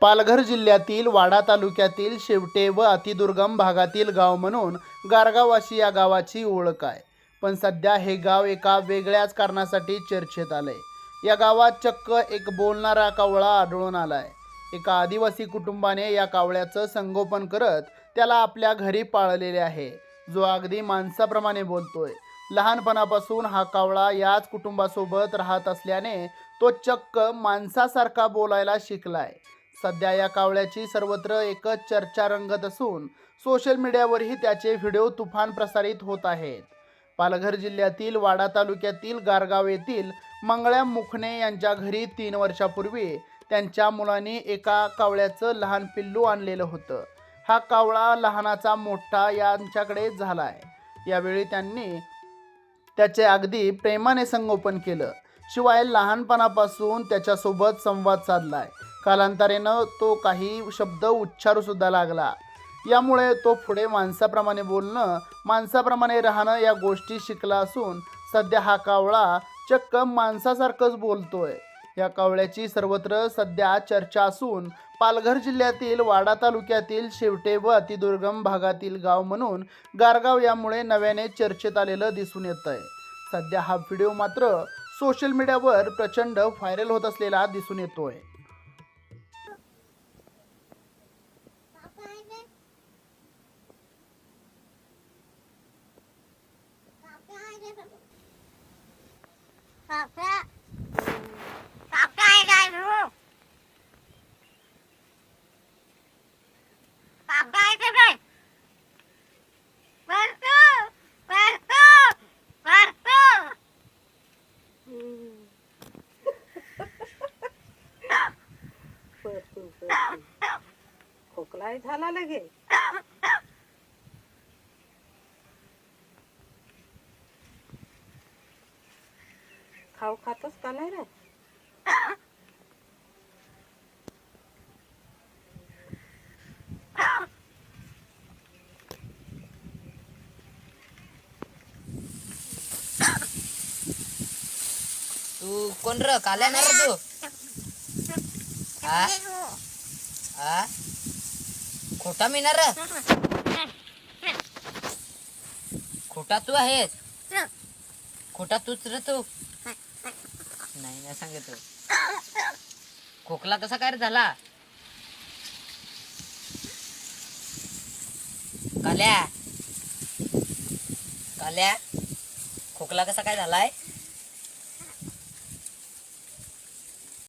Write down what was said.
पालघर जिल्ह्यातील वाडा तालुक्यातील शेवटे व अतिदुर्गम भागातील गाव म्हणून गारगाव अशी या गावाची ओळख आहे. पण सध्या हे गाव एका वेगळ्याच कारणासाठी चर्चेत आलंय. या गावात चक्क एक बोलणारा कावळा आढळून आलाय. एका आदिवासी कुटुंबाने या कावळ्याचं संगोपन करत त्याला आपल्या घरी पाळलेले आहे. जो अगदी माणसाप्रमाणे बोलतोय. लहानपणापासून हा कावळा याच कुटुंबासोबत राहत असल्याने तो चक्क माणसासारखा बोलायला शिकलाय. सध्या या कावळ्याची सर्वत्र एकच चर्चा रंगत असून सोशल मीडियावरही त्याचे व्हिडिओ तुफान प्रसारित होत आहेत. पालघर जिल्ह्यातील वाडा तालुक्यातील गारगाव येथील मंगळ्या मुखणे यांच्या घरी तीन वर्षापूर्वी त्यांच्या मुलांनी एका कावळ्याचं लहान पिल्लू आणलेलं होतं. हा कावळा लहानाचा मोठा यांच्याकडे झालाय. यावेळी त्यांनी त्याचे अगदी प्रेमाने संगोपन केलं. शिवाय लहानपणापासून त्याच्यासोबत संवाद साधलाय. कालांतरानं तो काही शब्द उच्चारू सुद्धा लागला. यामुळे तो पुढे माणसाप्रमाणे बोलणं माणसाप्रमाणे राहणं या गोष्टी शिकला असून सध्या हा कावळा चक्क माणसासारखंच बोलतोय. या कावळ्याची सर्वत्र सध्या चर्चा असून पालघर जिल्ह्यातील वाडा तालुक्यातील शेवटे व अतिदुर्गम भागातील गाव म्हणून गारगाव यामुळे नव्याने चर्चेत आलेलं दिसून येत आहे सध्या हा व्हिडिओ मात्र सोशल मीडियावर प्रचंड व्हायरल होत असलेला दिसून येतोय. काका काका आहे काय भाऊ काका आहे का काय खोकलाही झाला लगे खाऊ खातच का नाही रे? तू कोण र? काल येणार रे तू? हा हा खोटा मी र? खोटा तू आहेस? खोटा तूच रे तू? नाही नाही सांगत खोकला कसा काय रे झाला? काल्या? काल्या? खोकला कसा काय झालाय?